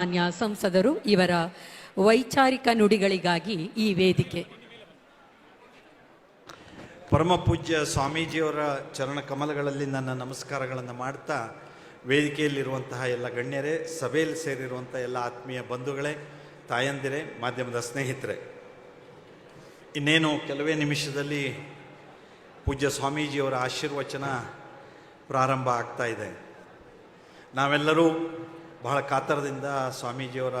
ಮಾನ್ಯ ಸಂಸದರು, ಇವರ ವೈಚಾರಿಕ ನುಡಿಗಳಿಗಾಗಿ ಈ ವೇದಿಕೆ. ಪರಮ ಪೂಜ್ಯ ಸ್ವಾಮೀಜಿಯವರ ಚರಣ ಕಮಲಗಳಲ್ಲಿ ನನ್ನ ನಮಸ್ಕಾರಗಳನ್ನು ಮಾಡ್ತಾ ವೇದಿಕೆಯಲ್ಲಿರುವಂತಹ ಎಲ್ಲ ಗಣ್ಯರೇ, ಸಭೆಯಲ್ಲಿ ಸೇರಿರುವಂಥ ಎಲ್ಲ ಆತ್ಮೀಯ ಬಂಧುಗಳೇ, ತಾಯಂದಿರೇ, ಮಾಧ್ಯಮದ ಸ್ನೇಹಿತರೆ. ಇನ್ನೇನು ಕೆಲವೇ ನಿಮಿಷದಲ್ಲಿ ಪೂಜ್ಯ ಸ್ವಾಮೀಜಿಯವರ ಆಶೀರ್ವಚನ ಪ್ರಾರಂಭ ಆಗ್ತಾ ಇದೆ. ನಾವೆಲ್ಲರೂ ಬಹಳ ಕಾತರದಿಂದ ಸ್ವಾಮೀಜಿಯವರ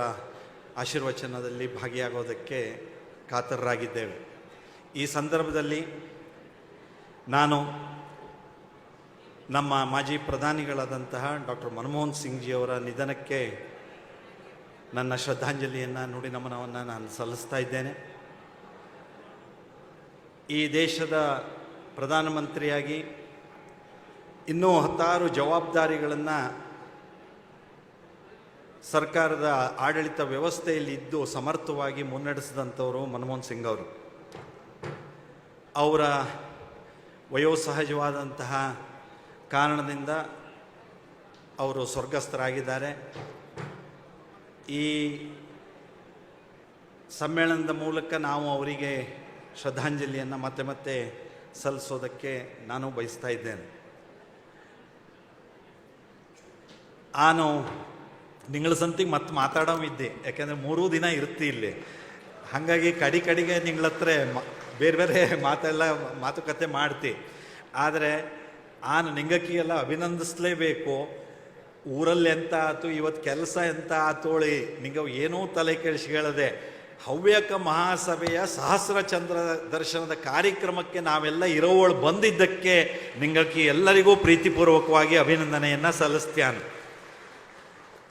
ಆಶೀರ್ವಚನದಲ್ಲಿ ಭಾಗಿಯಾಗೋದಕ್ಕೆ ಕಾತರರಾಗಿದ್ದೇವೆ. ಈ ಸಂದರ್ಭದಲ್ಲಿ ನಾನು ನಮ್ಮ ಮಾಜಿ ಪ್ರಧಾನಿಗಳಾದಂತಹ ಡಾಕ್ಟರ್ ಮನಮೋಹನ್ ಸಿಂಗ್ಜಿಯವರ ನಿಧನಕ್ಕೆ ನನ್ನ ಶ್ರದ್ಧಾಂಜಲಿಯನ್ನು ನುಡಿ ನಮನವನ್ನು ನಾನು ಸಲ್ಲಿಸ್ತಾ ಇದ್ದೇನೆ. ಈ ದೇಶದ ಪ್ರಧಾನಮಂತ್ರಿಯಾಗಿ ಇನ್ನೂ ಹತ್ತಾರು ಜವಾಬ್ದಾರಿಗಳನ್ನು ಸರ್ಕಾರದ ಆಡಳಿತ ವ್ಯವಸ್ಥೆಯಲ್ಲಿ ಇದ್ದು ಸಮರ್ಥವಾಗಿ ಮುನ್ನಡೆಸಿದಂಥವರು ಮನಮೋಹನ್ ಸಿಂಗ್ ಅವರು. ಅವರ ವಯೋಸಹಜವಾದಂತಹ ಕಾರಣದಿಂದ ಅವರು ಸ್ವರ್ಗಸ್ಥರಾಗಿದ್ದಾರೆ. ಈ ಸಮ್ಮೇಳನದ ಮೂಲಕ ನಾವು ಅವರಿಗೆ ಶ್ರದ್ಧಾಂಜಲಿಯನ್ನು ಮತ್ತೆ ಮತ್ತೆ ಸಲ್ಲಿಸೋದಕ್ಕೆ ನಾನು ಬಯಸ್ತಾ ಇದ್ದೇನೆ. ನಾನು ನಿಂಗಳ ಸಂತಿಗೆ ಮತ್ತೆ ಮಾತಾಡೋವಿದ್ದೆ. ಯಾಕೆಂದ್ರೆ ಮೂರೂ ದಿನ ಇರ್ತಿ ಇಲ್ಲಿ. ಹಾಗಾಗಿ ಕಡಿ ಕಡಿಗೆ ನಿಂಗಳ ಹತ್ರ ಬೇರೆ ಬೇರೆ ಮಾತೆಲ್ಲ ಮಾತುಕತೆ ಮಾಡ್ತಿ. ಆದರೆ ಆನು ನಿಂಗಕ್ಕಿಗೆಲ್ಲ ಅಭಿನಂದಿಸ್ಲೇಬೇಕು. ಊರಲ್ಲಿ ಎಂತ ಆತು ಇವತ್ತು ಕೆಲಸ ಎಂತ ಆತೋಳಿ ನಿಂಗ ಏನೂ ತಲೆ ಕೆಡಿಸ್ಕೊಳ್ಳದೆ ಹವ್ಯಕ ಮಹಾಸಭೆಯ ಸಹಸ್ರ ಚಂದ್ರ ದರ್ಶನದ ಕಾರ್ಯಕ್ರಮಕ್ಕೆ ನಾವೆಲ್ಲ ಇರೋವಳು ಬಂದಿದ್ದಕ್ಕೆ ನಿಂಗಕ್ಕಿ ಎಲ್ಲರಿಗೂ ಪ್ರೀತಿಪೂರ್ವಕವಾಗಿ ಅಭಿನಂದನೆಯನ್ನು ಸಲ್ಲಿಸ್ತ್ಯಾನು.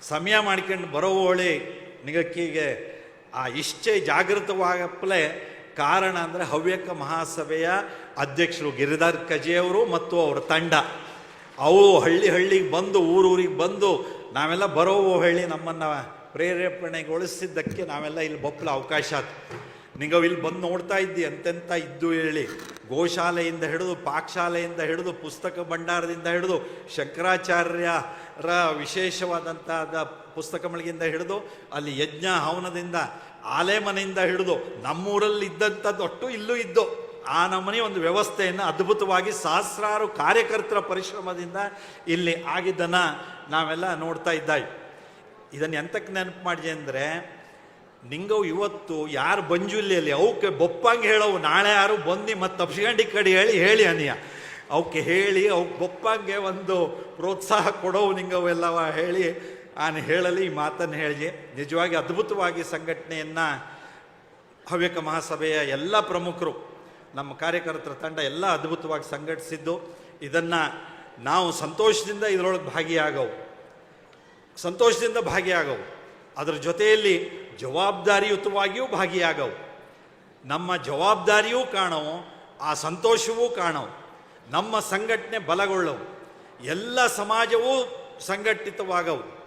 ಸಮಯ ಮಾಡ್ಕೊಂಡು ಬರೋವಳಿ ನಿಗಕ್ಕಿಗೆ ಆ ಇಷ್ಟೇ ಜಾಗೃತವಾಗಪ್ಲೆ ಕಾರಣ ಅಂದರೆ ಹವ್ಯಕ ಮಹಾಸಭೆಯ ಅಧ್ಯಕ್ಷರು ಗಿರಿಧರ್ ಕಜೆಯವರು ಮತ್ತು ಅವರ ತಂಡ. ಅವು ಹಳ್ಳಿ ಹಳ್ಳಿಗೆ ಬಂದು ಊರೂರಿಗೆ ಬಂದು ನಾವೆಲ್ಲ ಬರೋ ಹೇಳಿ ನಮ್ಮನ್ನು ಪ್ರೇರೇಪಣೆಗೊಳಿಸಿದ್ದಕ್ಕೆ ನಾವೆಲ್ಲ ಇಲ್ಲಿ ಬಪ್ಪಲ ಅವಕಾಶ ಆಯ್ತು ನಿಂಗವು ಇಲ್ಲಿ ಬಂದು ನೋಡ್ತಾ ಇದ್ದಿ, ಅಂತೆಂತ ಇದ್ದು ಹೇಳಿ. ಗೋಶಾಲೆಯಿಂದ ಹಿಡಿದು, ಪಾಕಶಾಲೆಯಿಂದ ಹಿಡಿದು, ಪುಸ್ತಕ ಭಂಡಾರದಿಂದ ಹಿಡಿದು, ಶಂಕರಾಚಾರ್ಯರ ವಿಶೇಷವಾದಂಥ ಪುಸ್ತಕ ಮಳಿಗೆಯಿಂದ ಹಿಡಿದು, ಅಲ್ಲಿ ಯಜ್ಞ ಹವನದಿಂದ ಆಲೆಮನೆಯಿಂದ ಹಿಡಿದು, ನಮ್ಮೂರಲ್ಲಿ ಇದ್ದಂಥದ್ದು ಒಟ್ಟು ಇಲ್ಲೂ ಇದ್ದು, ಆ ನಮ್ಮನೆ ಒಂದು ವ್ಯವಸ್ಥೆಯನ್ನು ಅದ್ಭುತವಾಗಿ ಸಹಸ್ರಾರು ಕಾರ್ಯಕರ್ತರ ಪರಿಶ್ರಮದಿಂದ ಇಲ್ಲಿ ಆಗಿದ್ದನ್ನು ನಾವೆಲ್ಲ ನೋಡ್ತಾ ಇದ್ದಾಯಿ. ಇದನ್ನು ಎಂತಕ್ಕೆ ನೆನಪು ಮಾಡಿದೆ ಅಂದರೆ ನಿಂಗವು ಇವತ್ತು ಯಾರು ಬಂಜುಲಿಯಲ್ಲಿ ಅವಕ್ಕೆ ಬೊಪ್ಪಂಗೆ ಹೇಳವು. ನಾಳೆ ಯಾರು ಬಂದು ಮತ್ತೆ ತಪ್ಸ್ಕಂಡಿ ಕಡೆ ಹೇಳಿ ಹೇಳಿ ಅನಿಯ. ಅವಕ್ಕೆ ಹೇಳಿ ಅವಕ್ಕೆ ಬೊಪ್ಪಂಗೆ ಒಂದು ಪ್ರೋತ್ಸಾಹ ಕೊಡೋವು ನಿಂಗವೆಲ್ಲವ ಹೇಳಿ. ನಾನು ಹೇಳಲಿ, ಈ ಮಾತನ್ನು ಹೇಳಿ. ನಿಜವಾಗಿ ಅದ್ಭುತವಾಗಿ ಸಂಘಟನೆಯನ್ನು ಹವ್ಯಕ ಮಹಾಸಭೆಯ ಎಲ್ಲ ಪ್ರಮುಖರು, ನಮ್ಮ ಕಾರ್ಯಕರ್ತರ ತಂಡ ಎಲ್ಲ ಅದ್ಭುತವಾಗಿ ಸಂಘಟಿಸಿದ್ದು. ಇದನ್ನು ನಾವು ಸಂತೋಷದಿಂದ ಇದರೊಳಗೆ ಭಾಗಿಯಾಗವು. ಸಂತೋಷದಿಂದ ಭಾಗಿಯಾಗವು. ಅದರ ಜೊತೆಯಲ್ಲಿ ಜವಾಬ್ದಾರಿಯುತವಾಗಿಯೂ ಭಾಗಿಯಾಗವು. ನಮ್ಮ ಜವಾಬ್ದಾರಿಯೂ ಕಾಣವು, ಆ ಸಂತೋಷವೂ ಕಾಣವು, ನಮ್ಮ ಸಂಘಟನೆ ಬಲಗೊಳ್ಳವು, ಎಲ್ಲ ಸಮಾಜವೂ ಸಂಘಟಿತವಾಗವು.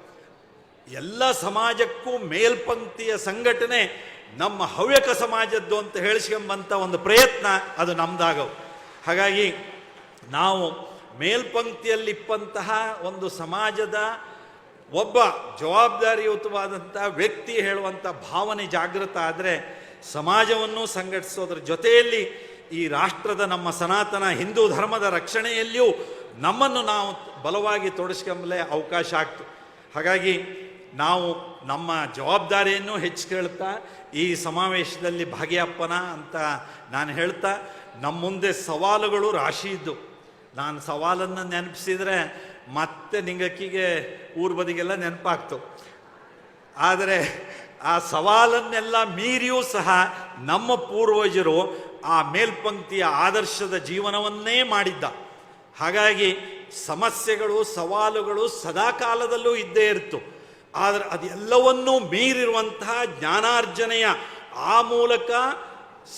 ಎಲ್ಲ ಸಮಾಜಕ್ಕೂ ಮೇಲ್ಪಂಕ್ತಿಯ ಸಂಘಟನೆ ನಮ್ಮ ಹವ್ಯಕ ಸಮಾಜದ್ದು ಅಂತ ಹೇಳಿಸ್ಕೊಂಬಂಥ ಒಂದು ಪ್ರಯತ್ನ ಅದು ನಮ್ದಾಗವು. ಹಾಗಾಗಿ ನಾವು ಮೇಲ್ಪಂಕ್ತಿಯಲ್ಲಿಪ್ಪಂತಹ ಒಂದು ಸಮಾಜದ ಒಬ್ಬ ಜವಾಬ್ದಾರಿಯುತವಾದಂಥ ವ್ಯಕ್ತಿ ಹೇಳುವಂಥ ಭಾವನೆ ಜಾಗೃತ ಆದರೆ ಸಮಾಜವನ್ನು ಸಂಘಟಿಸೋದ್ರ ಜೊತೆಯಲ್ಲಿ ಈ ರಾಷ್ಟ್ರದ ನಮ್ಮ ಸನಾತನ ಹಿಂದೂ ಧರ್ಮದ ರಕ್ಷಣೆಯಲ್ಲಿಯೂ ನಮ್ಮನ್ನು ನಾವು ಬಲವಾಗಿ ತೊಡಸ್ಕೊಂಬಲೇ ಅವಕಾಶ ಆಗ್ತು. ಹಾಗಾಗಿ ನಾವು ನಮ್ಮ ಜವಾಬ್ದಾರಿಯನ್ನು ಹೆಚ್ಚಿಸ್ಕೊಳ್ತಾ ಈ ಸಮಾವೇಶದಲ್ಲಿ ಭಾಗಿಯಪ್ಪನ ಅಂತ ನಾನು ಹೇಳ್ತಾ, ನಮ್ಮ ಮುಂದೆ ಸವಾಲುಗಳು ರಾಶಿ ಇದ್ದು ನಾನು ಸವಾಲನ್ನು ನೆನಪಿಸಿದರೆ ಮತ್ತೆ ನಿಂಗಕ್ಕಿಗೆ ಊರ್ ಬದಿಗೆಲ್ಲ ನೆನಪಾಗ್ತು. ಆದರೆ ಆ ಸವಾಲನ್ನೆಲ್ಲ ಮೀರಿಯೂ ಸಹ ನಮ್ಮ ಪೂರ್ವಜರು ಆ ಮೇಲ್ಪಂಕ್ತಿಯ ಆದರ್ಶದ ಜೀವನವನ್ನೇ ಮಾಡಿದ್ದ. ಹಾಗಾಗಿ ಸಮಸ್ಯೆಗಳು, ಸವಾಲುಗಳು ಸದಾಕಾಲದಲ್ಲೂ ಇದ್ದೇ ಇರ್ತು. ಆದರೆ ಅದೆಲ್ಲವನ್ನೂ ಮೀರಿರುವಂತಹ ಜ್ಞಾನಾರ್ಜನೆಯ ಆ ಮೂಲಕ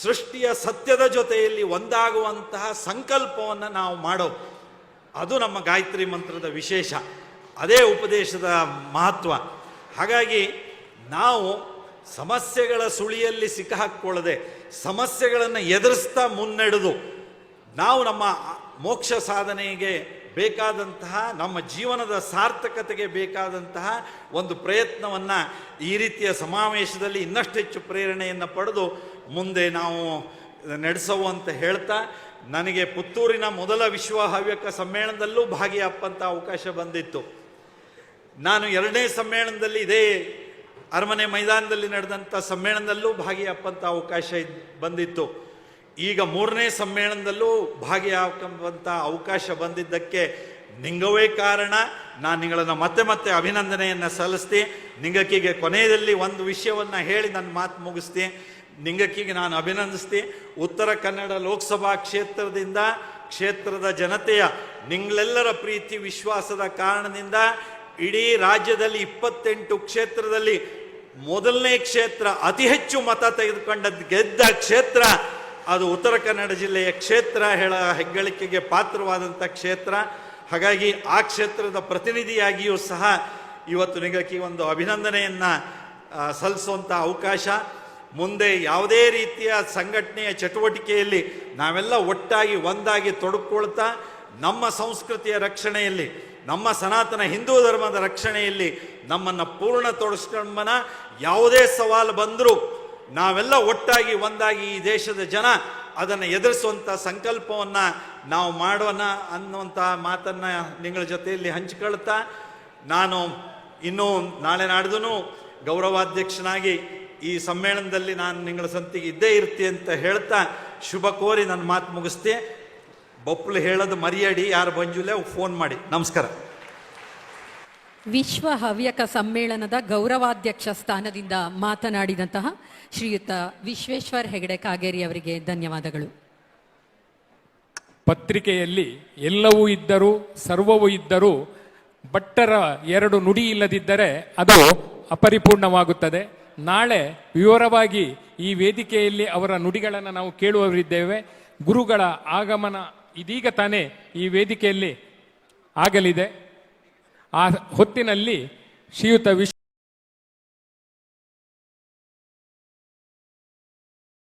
ಸೃಷ್ಟಿಯ ಸತ್ಯದ ಜೊತೆಯಲ್ಲಿ ಒಂದಾಗುವಂತಹ ಸಂಕಲ್ಪವನ್ನು ನಾವು ಮಾಡೋ ಅದು ನಮ್ಮ ಗಾಯತ್ರಿ ಮಂತ್ರದ ವಿಶೇಷ. ಅದೇ ಉಪದೇಶದ ಮಹತ್ವ. ಹಾಗಾಗಿ ನಾವು ಸಮಸ್ಯೆಗಳ ಸುಳಿಯಲ್ಲಿ ಸಿಕ್ಕಾಕೊಳ್ಳದೆ ಸಮಸ್ಯೆಗಳನ್ನು ಎದುರಿಸ್ತಾ ಮುನ್ನಡೆದು ನಾವು ನಮ್ಮ ಮೋಕ್ಷ ಸಾಧನೆಗೆ ಬೇಕಾದಂತಹ, ನಮ್ಮ ಜೀವನದ ಸಾರ್ಥಕತೆಗೆ ಬೇಕಾದಂತಹ ಒಂದು ಪ್ರಯತ್ನವನ್ನು ಈ ರೀತಿಯ ಸಮಾವೇಶದಲ್ಲಿ ಇನ್ನಷ್ಟು ಹೆಚ್ಚು ಪ್ರೇರಣೆಯನ್ನು ಪಡೆದು ಮುಂದೆ ನಾವು ನಡೆಸವು ಅಂತ ಹೇಳ್ತಾ ನನಗೆ ಪುತ್ತೂರಿನ ಮೊದಲ ವಿಶ್ವ ಹವ್ಯಕ ಸಮ್ಮೇಳನದಲ್ಲೂ ಭಾಗಿಯಾಪಂಥ ಅವಕಾಶ ಬಂದಿತ್ತು. ನಾನು ಎರಡನೇ ಸಮ್ಮೇಳನದಲ್ಲಿ ಇದೇ ಅರಮನೆ ಮೈದಾನದಲ್ಲಿ ನಡೆದಂಥ ಸಮ್ಮೇಳನದಲ್ಲೂ ಭಾಗಿಯಾಪಂಥ ಅವಕಾಶ ಬಂದಿತ್ತು. ಈಗ ಮೂರನೇ ಸಮ್ಮೇಳನದಲ್ಲೂ ಭಾಗಿಯಾಗಂಬಂಥ ಅವಕಾಶ ಬಂದಿದ್ದಕ್ಕೆ ನಿಂಗವೇ ಕಾರಣ, ನಾನು ನಿಗಳನ್ನು ಮತ್ತೆ ಮತ್ತೆ ಅಭಿನಂದನೆಯನ್ನು ಸಲ್ಲಿಸ್ತೀನಿ. ನಿಂಗಕ್ಕಿಗೆ ಕೊನೆಯಲ್ಲಿ ಒಂದು ವಿಷಯವನ್ನು ಹೇಳಿ ನನ್ನ ಮಾತು ಮುಗಿಸ್ತಿ ನಿಂಗಕ್ಕಿಗೆ ನಾನು ಅಭಿನಂದಿಸ್ತಿ. ಉತ್ತರ ಕನ್ನಡ ಲೋಕಸಭಾ ಕ್ಷೇತ್ರದಿಂದ ಕ್ಷೇತ್ರದ ಜನತೆಯ ನಿಂಗಳೆಲ್ಲರ ಪ್ರೀತಿ, ವಿಶ್ವಾಸದ ಕಾರಣದಿಂದ ಇಡೀ ರಾಜ್ಯದಲ್ಲಿ ಇಪ್ಪತ್ತೆಂಟು ಕ್ಷೇತ್ರದಲ್ಲಿ ಮೊದಲನೇ ಕ್ಷೇತ್ರ, ಅತಿ ಹೆಚ್ಚು ಮತ ತೆಗೆದುಕೊಂಡ ಗೆದ್ದ ಕ್ಷೇತ್ರ, ಅದು ಉತ್ತರ ಕನ್ನಡ ಜಿಲ್ಲೆಯ ಕ್ಷೇತ್ರ, ಹೇಳ ಹೆಗ್ಗಳಿಕೆಗೆ ಪಾತ್ರವಾದಂಥ ಕ್ಷೇತ್ರ. ಹಾಗಾಗಿ ಆ ಕ್ಷೇತ್ರದ ಪ್ರತಿನಿಧಿಯಾಗಿಯೂ ಸಹ ಇವತ್ತು ನಿಗಕ್ಕೆ ಒಂದು ಅಭಿನಂದನೆಯನ್ನು ಸಲ್ಲಿಸುವಂಥ ಅವಕಾಶ. ಮುಂದೆ ಯಾವುದೇ ರೀತಿಯ ಸಂಘಟನೆಯ ಚಟುವಟಿಕೆಯಲ್ಲಿ ನಾವೆಲ್ಲ ಒಟ್ಟಾಗಿ ಒಂದಾಗಿ ತೊಡಕೊಳ್ತಾ ನಮ್ಮ ಸಂಸ್ಕೃತಿಯ ರಕ್ಷಣೆಯಲ್ಲಿ, ನಮ್ಮ ಸನಾತನ ಹಿಂದೂ ಧರ್ಮದ ರಕ್ಷಣೆಯಲ್ಲಿ ನಮ್ಮನ್ನು ಪೂರ್ಣ ತೊಡಸ್ಕೊಂಬನ ಯಾವುದೇ ಸವಾಲು ಬಂದರೂ ನಾವೆಲ್ಲ ಒಟ್ಟಾಗಿ ಒಂದಾಗಿ ಈ ದೇಶದ ಜನ ಅದನ್ನು ಎದುರಿಸುವಂಥ ಸಂಕಲ್ಪವನ್ನು ನಾವು ಮಾಡೋಣ ಅನ್ನುವಂಥ ಮಾತನ್ನು ನಿಗಳ ಜೊತೆಯಲ್ಲಿ ಹಂಚಿಕೊಳ್ತಾ ನಾನು ಇನ್ನೂ ನಾಳೆ ನಾಡ್ದು ಗೌರವಾಧ್ಯಕ್ಷನಾಗಿ ಈ ಸಮ್ಮೇಳನದಲ್ಲಿ ನಾನು ನಿಂಗಳ ಸಂತಿಗೆ ಇದ್ದೇ ಇರ್ತಿ ಅಂತ ಹೇಳ್ತಾ ಶುಭ ಕೋರಿ ನನ್ನ ಮಾತು ಮುಗಿಸ್ತೆ. ಬಪ್ಪಲು ಹೇಳೋದು ಮರಿಯಡಿ ಯಾರು ಬಂಜುಲೆ ಫೋನ್ ಮಾಡಿ. ನಮಸ್ಕಾರ. ವಿಶ್ವ ಹವ್ಯಕ ಸಮ್ಮೇಳನದ ಗೌರವಾಧ್ಯಕ್ಷ ಸ್ಥಾನದಿಂದ ಮಾತನಾಡಿದಂತಹ ಶ್ರೀಯುತ ವಿಶ್ವೇಶ್ವರ್ ಹೆಗಡೆ ಕಾಗೇರಿ ಅವರಿಗೆ ಧನ್ಯವಾದಗಳು. ಪತ್ರಿಕೆಯಲ್ಲಿ ಎಲ್ಲವೂ ಇದ್ದರೂ ಸರ್ವವೂ ಇದ್ದರೂ ಭಟ್ಟರ ಎರಡು ನುಡಿ ಇಲ್ಲದಿದ್ದರೆ ಅದು ಅಪರಿಪೂರ್ಣವಾಗುತ್ತದೆ. ನಾಳೆ ವಿವರವಾಗಿ ಈ ವೇದಿಕೆಯಲ್ಲಿ ಅವರ ನುಡಿಗಳನ್ನು ನಾವು ಕೇಳುವವರಿದ್ದೇವೆ. ಗುರುಗಳ ಆಗಮನ ಇದೀಗ ತಾನೇ ಈ ವೇದಿಕೆಯಲ್ಲಿ ಆಗಲಿದೆ. ಆ ಹೊತ್ತಿನಲ್ಲಿ ಶ್ರೀಯುತ ವಿಶ್ವ